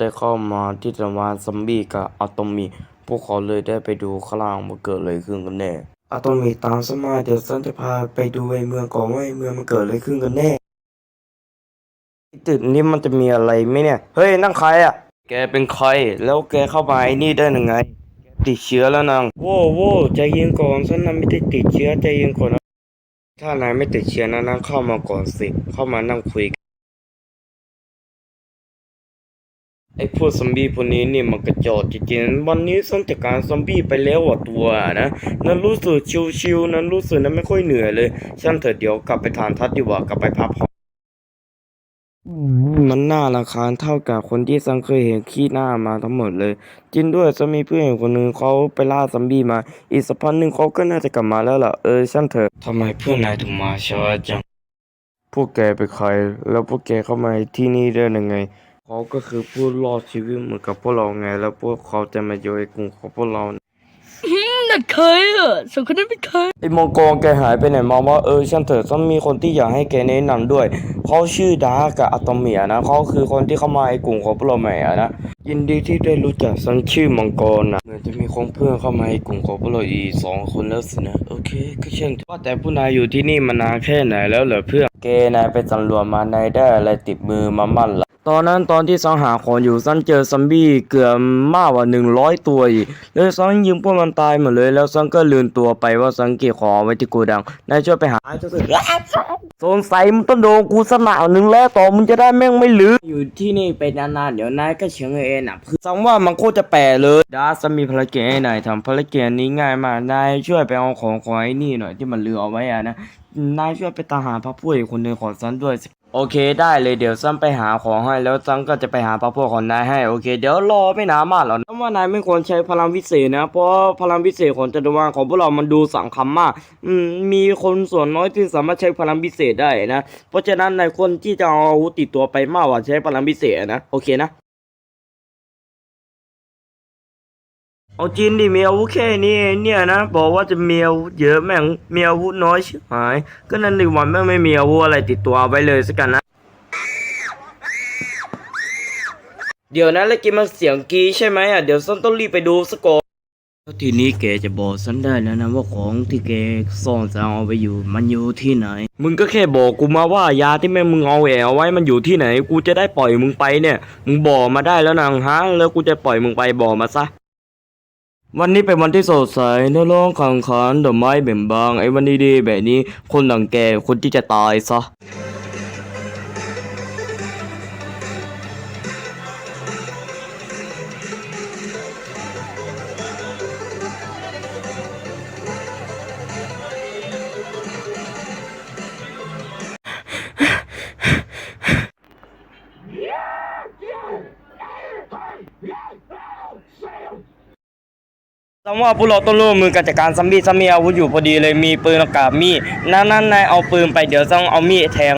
ได้เข้ามาที่จังหวัดซอมบี้กับอะตอมีพวกเขาเลยได้ไปดูข้างล่างว่าเกิดอะไรขึ้นกันแน่อะตอมีตามสมาเดี๋ยวฉันจะพาไปดูไอ้เมืองก่อนว่าไอ้เมืองมันเกิดอะไรขึ้นกันแน่ตึกนี้มันจะมีอะไรไหมเนี่ยเฮ้ยนั่งใครอะ แกเป็นใครแล้วแกเข้ามาไอ้นี่ได้ยังไง ติดเชื้อแล้วนางโว้โว้ใจเย็นก่อนฉันน่ะไม่ได้ติดเชื้อใจเย็นก่อนนะถ้านายไม่ติดเชื้อนะนั่งเข้ามาก่อนสิ เข้ามานั่งคุย ไอ้พวกซอมบี้พวกนี้นี่มันกระจอกจริงๆวันนี้ฉันจัดการซอมบี้ไปแล้วอะตัวนะนั้นรู้สึกชิวๆนั้นรู้สึกนั้นไม่ค่อยเหนื่อยเลยฉันเถอะเดี๋ยวกลับไปทานทัดดีกว่ากลับไปพักผ่อนอืมมันน่ารำคาญเท่ากับคนที่ฉันเคยเห็นขี้หน้ามาทั้งหมดเลย จริงด้วยจะมีเพื่อนคนหนึ่งเขาไปล่าซอมบี้มา อีกสักพักหนึ่งเขาก็น่าจะกลับมาแล้วล่ะเออช่างเถอะทำไมเพื่อนนายถึงมาช้าจังพวกแกเป็นใคร แล้วพวกแกเข้ามาที่นี่ได้ยังไง เขาก็คือผู้รอดชีวิตเหมือนกับพวกเราไง แล้วพวกเขาจะมาอยู่ในกลุ่มของพวกเรานั่นใครอะสองคนนั้นเป็นใครไอ้มองโกงแกหายไปไหนมาว่าเออช่างเถอะต้องมีคนที่อยากให้แกแนะนำด้วยเขาชื่อดาร์กกับอะตอมเมียนะเขาคือคนที่เข้ามาไอ้กลุ่มของพวกเราใหม่อะนะยินดีที่ได้รู้จักฉันชื่อมังกรนะเหมือนจะมีคนเพื่อนเข้ามาในกลุ่มของพวกเราอีกสองคนแล้วสินะโอเคก็เช่นว่าแต่ผู้นายอยู่ที่นี่มานานแค่ไหนแล้วเหรอเพื่อนเกนายไปสำรวจมานายได้อะไรติดมือมามั่นละ ตอนนั้นตอนที่สังหาของอยู่ซันเจอซัมบี้เกือบมากกว่าหนึ่งร้อยตัวอีกเลยซันยิงพวกมันตายหมดเลยแล้วซันก็ลืมตัวไปว่าซันเก็บของไว้ที่โกดังนายช่วยไปหาเจ้าสิสงสัยมึงต้องโดนกูสนาวหนึ่งแล้วต่อมึงจะได้แม่งไม่ลืมอยู่ที่นี่ไปนานๆเดี๋ยวนายก็เฉียงเองนะคือซังว่ามันโคตรจะแปลเลยดาซันมีภารกิจให้นายทำภารกิจนี้ง่ายมากนายช่วยไปเอาของของไอ้นี่หน่อยที่มันลืมเอาไว้อะนะนายช่วยไปตามหาพระผู้อีกคนหนึ่งของซันด้วย โอเคได้เลยเดี๋ยวซันไปหาของให้แล้วซันก็จะไปหาพระพวกของนายให้โอเค เดี๋ยวรอไม่นานมากหรอกนะว่านายไม่ควรใช้พลังวิเศษนะ เพราะพลังวิเศษของจักรวาลของพวกเรามันดูสังคำมากอืมมีคนส่วนน้อยที่สามารถใช้พลังวิเศษได้นะ เพราะฉะนั้นนายควรที่จะเอาอาวุธติดตัวไปมากกว่าใช้พลังวิเศษนะโอเคนะ เอาจริงดิมีอาวุธแค่นี้เองเนี่ยนะบอกว่าจะมีอาวุธเยอะแม่งมีอาวุธน้อยชิบหาย ก็นั่นในวันแม่งไม่มีอาวุธอะไรติดตัวไว้เลยสักกันนะ เดี๋ยวนะแล้วกินมันเสียงกีใช่ไหมอะเดี๋ยวฉันต้องรีบไปดูสกอนทีนี้แกจะบอกฉันได้แล้วนะว่าของที่แกซ่อนจะเอาไปอยู่ มันอยู่ที่ไหน มึงก็แค่บอกกูมาว่ายาที่แม่งมึงเอาแอบไว้มันอยู่ที่ไหน กูจะได้ปล่อยมึงไปเนี่ย มึงบอกมาได้แล้วนางฮะแล้วกูจะปล่อยมึงไปบอกมาซะ วันนี้เป็นวันที่สดใสนร้องขังขันดอกไม้เบ่งบานไอ้วันดีๆแบบนี้คนหลังแกคนที่จะตายซะ สำว่าพวกเราต้องร่วมมือกันจัดการซัมบี้ซัมมีอาวุธอยู่พอดีเลยมีปืนกับมีดนั่นนั่นนายเอาปืนไปเดี๋ยวต้องเอามีดแทง